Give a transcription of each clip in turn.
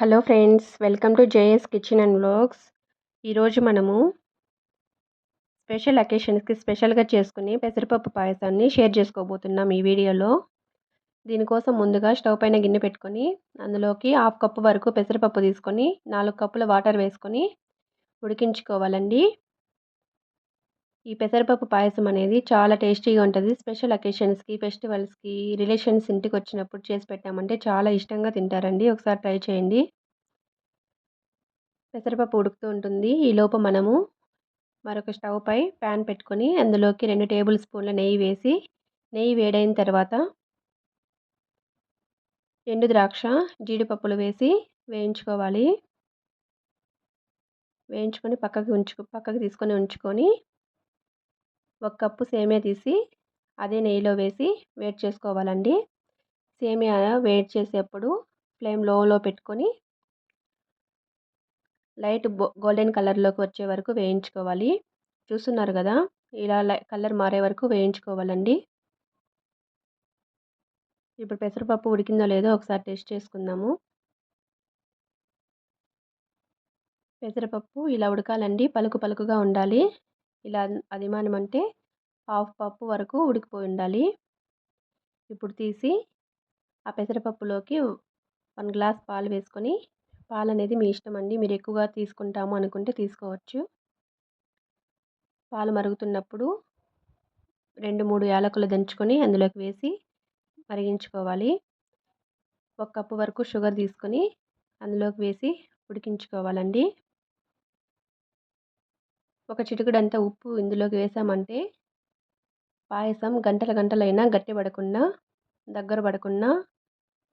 Hello friends welcome to JS kitchen and vlogs. ఈరోజు మనము special అకేషన్స్కి స్పెషల్గా చేసుకుని పెసరపప్పు పాయసాన్ని షేర్ చేసుకోబోతున్నాం ఈ వీడియోలో. దీనికోసం ముందుగా స్టవ్ పైన గిన్నె పెట్టుకొని అందులోకి హాఫ్ కప్పు వరకు పెసరపప్పు తీసుకొని నాలుగు కప్పుల వాటర్ వేసుకొని ఉడికించుకోవాలండి. ఈ పెసరపప్పు పాయసం అనేది చాలా టేస్టీగా ఉంటుంది. స్పెషల్ అకేషన్స్కి ఫెస్టివల్స్కి రిలేషన్స్ ఇంటికి వచ్చినప్పుడు చేసి పెట్టామంటే చాలా ఇష్టంగా తింటారండి. ఒకసారి ట్రై చేయండి. పెసరపప్పు ఉడుకుతూ ఉంటుంది. ఈలోపు మనము మరొక స్టవ్ పై ప్యాన్ పెట్టుకొని అందులోకి రెండు టేబుల్ స్పూన్ల నెయ్యి వేసి నెయ్యి వేడైన తర్వాత ఎండు ద్రాక్ష జీడిపప్పులు వేసి వేయించుకోవాలి. వేయించుకొని పక్కకి ఉంచు పక్కకి తీసుకొని ఉంచుకొని ఒక కప్పు సేమియా తీసి అదే నెయ్యిలో వేసి వేడి చేసుకోవాలండి. సేమియా వేడి చేసేప్పుడు ఫ్లేమ్ లోలో పెట్టుకొని లైట్ గోల్డెన్ కలర్లోకి వచ్చే వరకు వేయించుకోవాలి. చూస్తున్నారు కదా ఇలా కలర్ మారే వరకు వేయించుకోవాలండి. ఇప్పుడు పెసరపప్పు ఉడికిందో లేదో ఒకసారి టెస్ట్ చేసుకుందాము. పెసరపప్పు ఇలా ఉడకాలండి పలుకు పలుకుగా ఉండాలి. ఇలా అదిమానం అంటే హాఫ్ పప్పు వరకు ఉడికిపోయి ఉండాలి. ఇప్పుడు తీసి ఆ పెసరపప్పులోకి వన్ గ్లాస్ పాలు వేసుకొని పాలు అనేది మీ ఇష్టం అండి. మీరు ఎక్కువగా తీసుకుంటాము అనుకుంటే తీసుకోవచ్చు. పాలు మరుగుతున్నప్పుడు రెండు మూడు యాలకులు దంచుకొని అందులోకి వేసి మరిగించుకోవాలి. ఒక కప్పు వరకు షుగర్ తీసుకొని అందులోకి వేసి ఉడికించుకోవాలండి. ఒక చిటికెడంతా ఉప్పు ఇందులోకి వేసామంటే పాయసం గంటల గంటలైనా గట్టి పడకుండా దగ్గర పడకుండా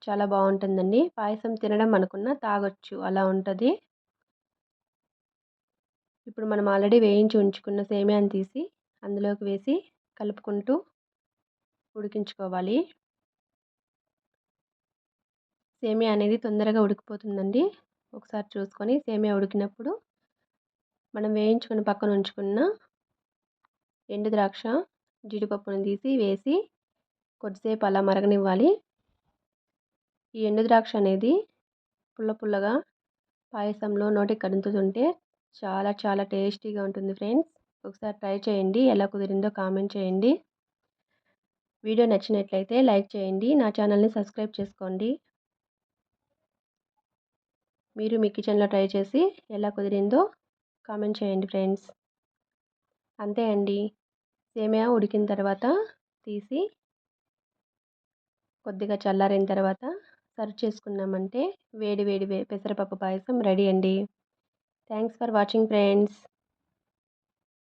చాలా బాగుంటుందండి. పాయసం తినడం అనుకున్న తాగొచ్చు అలా ఉంటుంది. ఇప్పుడు మనం ఆల్రెడీ వేయించి ఉంచుకున్న సేమియాని తీసి అందులోకి వేసి కలుపుకుంటూ ఉడికించుకోవాలి. సేమియా అనేది తొందరగా ఉడికిపోతుందండి. ఒకసారి చూసుకొని సేమియా ఉడికినప్పుడు మనం వేయించుకుని పక్కన ఉంచుకున్న ఎండు ద్రాక్ష జీడిపప్పును తీసి వేసి కొద్దిసేపు అలా మరగనివ్వాలి. ఈ ఎండు ద్రాక్ష అనేది పుల్ల పుల్లగా పాయసంలో నోటికి కడుతుంటే చాలా చాలా టేస్టీగా ఉంటుంది ఫ్రెండ్స్. ఒకసారి ట్రై చేయండి ఎలా కుదిరిందో కామెంట్ చేయండి. వీడియో నచ్చినట్లయితే లైక్ చేయండి నా ఛానల్ని సబ్స్క్రైబ్ చేసుకోండి. మీరు మీ కిచెన్లో ట్రై చేసి ఎలా కుదిరిందో కామెంట్ చేయండి ఫ్రెండ్స్. అంతే అండి. సేమియా ఉడికిన తర్వాత తీసి కొద్దిగా చల్లారిన తర్వాత సర్వ్ చేసుకున్నామంటే వేడి వేడి పెసరపప్పు పాయసం రెడీ అండి. Thanks for watching friends.